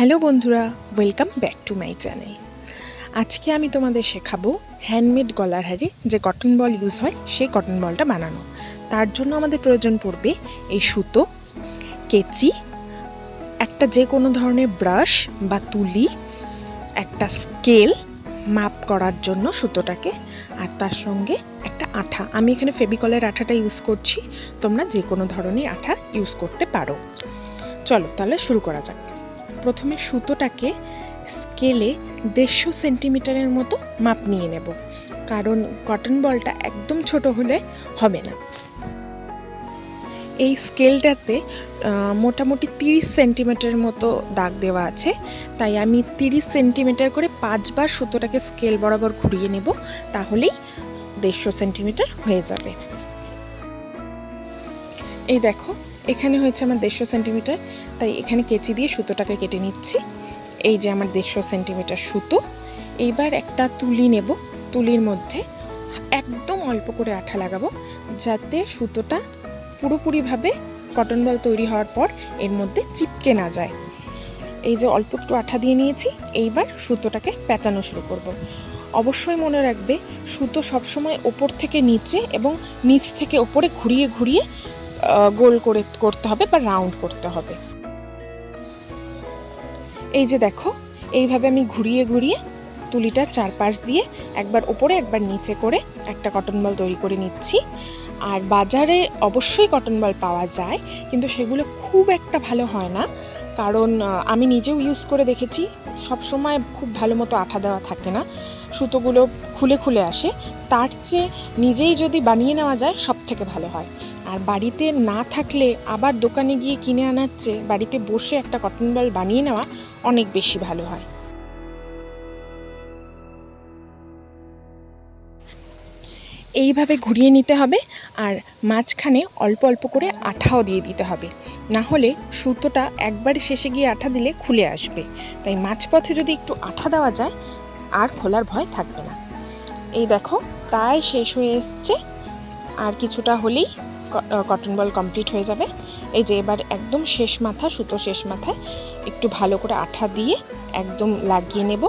Hello বন্ধুরা welcome back to my channel আজকে আমি তোমাদের শেখাবো হ্যান্ডমেড গলার হারে যে কটন বল ইউজ হয় সেই কটন বলটা বানানো। তার জন্য আমাদের প্রয়োজন পড়বে এই সুতো, কেচি, একটা যে কোনো ধরনের ব্রাশ বা তুলি, একটা স্কেল মাপ করার জন্য সুতোটাকে, আর তার সঙ্গে একটা আঠা। আমি এখানে ফেবিকলের আঠাটা ইউজ করছি, তোমরা যে কোনো ধরনের আঠা ইউজ করতে পারো। চলো তাহলে শুরু করা যাক। প্রথমে সুতোটাকে স্কেলে দেড়শো সেন্টিমিটারের মতো মাপ নিয়ে নেব। কারণ কটন বলটা একদম ছোট হলে হবে না। এই স্কেলটাতে মোটামুটি তিরিশ সেন্টিমিটারের মতো দাগ দেওয়া আছে। তাই আমি তিরিশ সেন্টিমিটার করে পাঁচবার সুতোটাকে স্কেল বরাবর ঘুরিয়ে নেব, তাহলেই দেড়শো সেন্টিমিটার হয়ে যাবে। এই দেখো এখানে হয়েছে আমার দেড়শো সেন্টিমিটার, তাই এখানে কেচি দিয়ে সুতোটাকে কেটে নিচ্ছি। এই যে আমার দেড়শো সেন্টিমিটার সুতো এইবার একটা তুলি নেব। তুলির মধ্যে একদম অল্প করে আঠা লাগাবো, যাতে সুতোটা পুরোপুরিভাবে কটন বল তৈরি হওয়ার পর এর মধ্যে চিপকে না যায়। এই যে অল্প একটু আঠা দিয়ে নিয়েছি, এইবার সুতোটাকে পেঁচানো শুরু করব। অবশ্যই মনে রাখবে, সুতো সবসময় ওপর থেকে নিচে এবং নিচ থেকে ওপরে ঘুরিয়ে ঘুরিয়ে গোল করে করতে হবে বা রাউন্ড করতে হবে। এই যে দেখো, এইভাবে আমি ঘুরিয়ে ঘুরিয়ে তুলিটা চারপাশ দিয়ে একবার ওপরে, একবার নিচে করে একটা কটন বল তৈরি করে নিচ্ছি। আর বাজারে অবশ্যই কটন বল পাওয়া যায়, কিন্তু সেগুলো খুব একটা ভালো হয় না। কারণ আমি নিজেও ইউজ করে দেখেছি। সব সময় খুব ভালো মতো আঠা দেওয়া থাকে না। সুতোগুলো খুলে খুলে আসে। তার চেয়ে নিজেই যদি বানিয়ে নেওয়া যায়, সব থেকে ভালো হয়। আর বাড়িতে না থাকলে আবার দোকানে গিয়ে কিনে আনার চেয়ে বাড়িতে বসে একটা কটন বল বানিয়ে নেওয়া অনেক বেশি ভালো হয়। এইভাবে ঘুরিয়ে নিতে হবে আর মাঝখানে অল্প অল্প করে আঠাও দিয়ে দিতে হবে। না হলে সুতোটা একবার শেষে গিয়ে আঠা দিলে খুলে আসবে। তাই মাঝপথে যদি একটু আঠা দেওয়া যায়, আর খোলার ভয় থাকবে না। এই দেখো, প্রায় শেষ হয়ে এসছে। আর কিছুটা হলেই কটন বল কমপ্লিট হয়ে যাবে। এই যে এবার একদম শেষ মাথা, সুতো শেষ মাথায় একটু ভালো করে আঠা দিয়ে একদম লাগিয়ে নেব।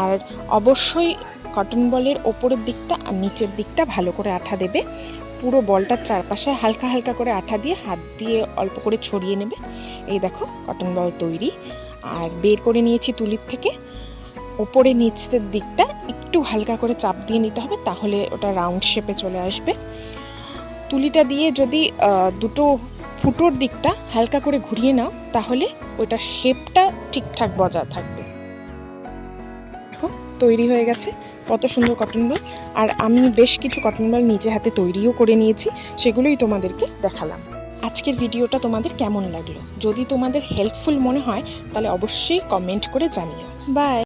আর অবশ্যই কটন বলের ওপরের দিকটা আর নিচের দিকটা ভালো করে আঠা দেবে। পুরো বলটার চারপাশে হালকা হালকা করে আঠা দিয়ে হাত দিয়ে অল্প করে ছড়িয়ে নেবে। এই দেখো কটন বল তৈরি। আর বের করে নিয়েছি তুলির থেকে। ওপরে নিচের দিকটা একটু হালকা করে চাপ দিয়ে নিতে হবে তাহলে ওটা রাউন্ড শেপে চলে আসবে। তুলিটা দিয়ে যদি দুটো ফুটোর দিকটা হালকা করে ঘুরিয়ে নাও তাহলে ওটা শেপটা ঠিকঠাক বজায় থাকবে। দেখো, তৈরি হয়ে গেছে। কত সুন্দর কটন বল আর আমি বেশ কিছু কটন বল নিজে হাতে তৈরিও করে নিয়েছি, সেগুলোই তোমাদেরকে দেখালাম। আজকের ভিডিওটা তোমাদের কেমন লাগল? যদি তোমাদের হেল্পফুল মনে হয়, তাহলে অবশ্যই কমেন্ট করে জানিও। বাই